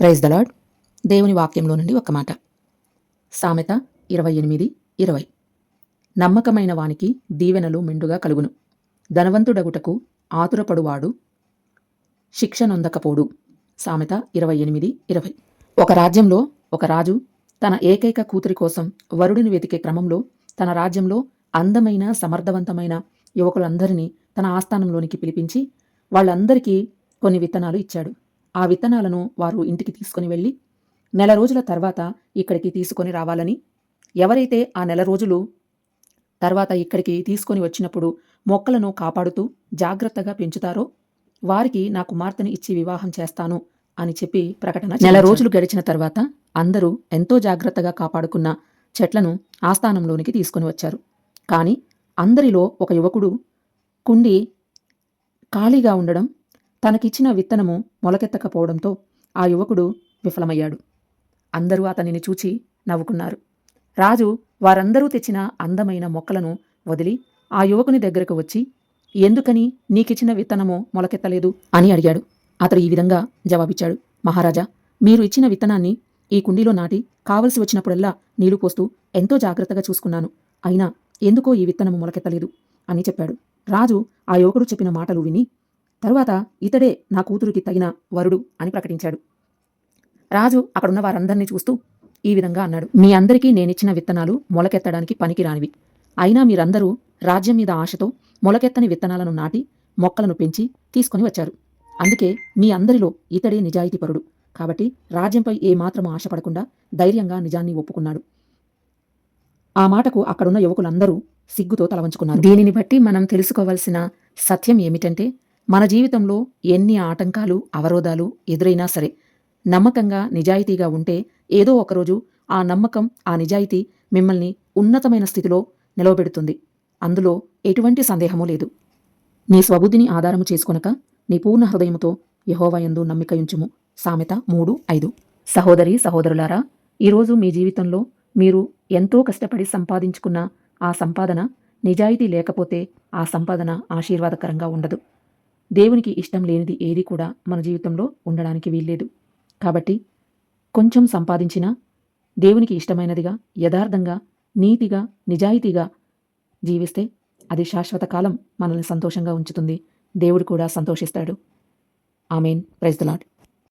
Praise the Lord దేవుని వాక్యంలో నుండి ఒక మాట. సామెత ఇరవై ఎనిమిది ఇరవై. నమ్మకమైన వానికి దీవెనలు మెండుగా కలుగును. ధనవంతుడగుటకు ఆతురపడువాడు శిక్ష నొందకపోడు సామెత ఇరవై ఎనిమిది ఇరవై. ఒక రాజ్యంలో ఒక రాజు తన ఏకైక కూతురి కోసం వరుడిని వెతికే క్రమంలో తన రాజ్యంలో అందమైన సమర్థవంతమైన యువకులందరినీ తన ఆస్థానంలోనికి పిలిపించి వాళ్ళందరికీ కొన్ని విత్తనాలు ఇచ్చాడు. ఆ విత్తనాలను వారు ఇంటికి తీసుకొని వెళ్ళి నెల రోజుల తర్వాత ఇక్కడికి తీసుకొని రావాలని. ఎవరైతే ఆ నెల రోజులు తర్వాత ఇక్కడికి తీసుకొని వచ్చినప్పుడు మొక్కలను కాపాడుతూ జాగ్రత్తగా పెంచుతారో వారికి నా కుమార్తెను ఇచ్చి వివాహం చేస్తాను అని చెప్పి ప్రకటన నెల రోజులు గడిచిన తర్వాత అందరూ ఎంతో జాగ్రత్తగా కాపాడుకున్న చెట్లను ఆస్థానంలోనికి తీసుకొని వచ్చారు. కానీ అందరిలో ఒక యువకుడు కుండి ఖాళీగా ఉండడం తనకిచ్చిన విత్తనము మొలకెత్తకపోవడంతో ఆ యువకుడు విఫలమయ్యాడు. అందరూ అతనిని చూచి నవ్వుకున్నారు. రాజు వారందరూ తెచ్చిన అందమైన మొక్కలను వదిలి ఆ యువకుని దగ్గరకు వచ్చి ఎందుకని నీకిచ్చిన విత్తనము మొలకెత్తలేదు? అని అడిగాడు. అతడు ఈ విధంగా జవాబిచ్చాడు. మహారాజా మీరు ఇచ్చిన విత్తనాన్ని ఈ కుండీలో నాటి కావలసి వచ్చినప్పుడల్లా నీళ్ళు పోస్తూ ఎంతో జాగ్రత్తగా చూసుకున్నాను. అయినా ఎందుకో ఈ విత్తనము మొలకెత్తలేదు అని చెప్పాడు. రాజు ఆ యువకుడు చెప్పిన మాటలు విని తరువాత ఇతడే నా కూతురికి తగిన వరుడు అని ప్రకటించాడు. రాజు అక్కడున్న వారందరినీ చూస్తూ ఈ విధంగా అన్నాడు. మీ అందరికీ నేనిచ్చిన విత్తనాలు మొలకెత్తడానికి పనికిరానివి. అయినా మీరందరూ రాజ్యం మీద ఆశతో మొలకెత్తని విత్తనాలను నాటి మొక్కలను పెంచి తీసుకొని వచ్చారు. అందుకే మీ అందరిలో ఇతడే నిజాయితీపరుడు. కాబట్టి రాజ్యంపై ఏమాత్రం ఆశపడకుండా ధైర్యంగా నిజాన్ని ఒప్పుకున్నాడు. ఆ మాటకు అక్కడున్న యువకులందరూ సిగ్గుతో తలవంచుకున్నారు. దీనిని బట్టి మనం తెలుసుకోవాల్సిన సత్యం ఏమిటంటే మన జీవితంలో ఎన్ని ఆటంకాలు అవరోధాలు ఎదురైనా సరే నమ్మకంగా నిజాయితీగా ఉంటే ఏదో ఒకరోజు ఆ నమ్మకం ఆ నిజాయితీ మిమ్మల్ని ఉన్నతమైన స్థితిలో నిలవబెడుతుంది. అందులో ఎటువంటి సందేహమూ లేదు. నీ స్వబుద్ధిని ఆధారము చేసుకొనక నీ పూర్ణ హృదయముతో యహోవయందు నమ్మికయుంచుము. సామెత మూడు ఐదు. సహోదరి సహోదరులారా ఈరోజు మీ జీవితంలో మీరు ఎంతో కష్టపడి సంపాదించుకున్న ఆ సంపాదన నిజాయితీ లేకపోతే ఆ సంపాదన ఆశీర్వాదకరంగా ఉండదు. దేవునికి ఇష్టం లేనిది ఏది కూడా మన జీవితంలో ఉండడానికి వీల్లేదు. కాబట్టి కొంచెం సంపాదించినా దేవునికి ఇష్టమైనదిగా యథార్థంగా నీతిగా నిజాయితీగా జీవిస్తే అది శాశ్వత కాలం మనల్ని సంతోషంగా ఉంచుతుంది. దేవుడు కూడా సంతోషిస్తాడు. ఆమెన్. Praise the lord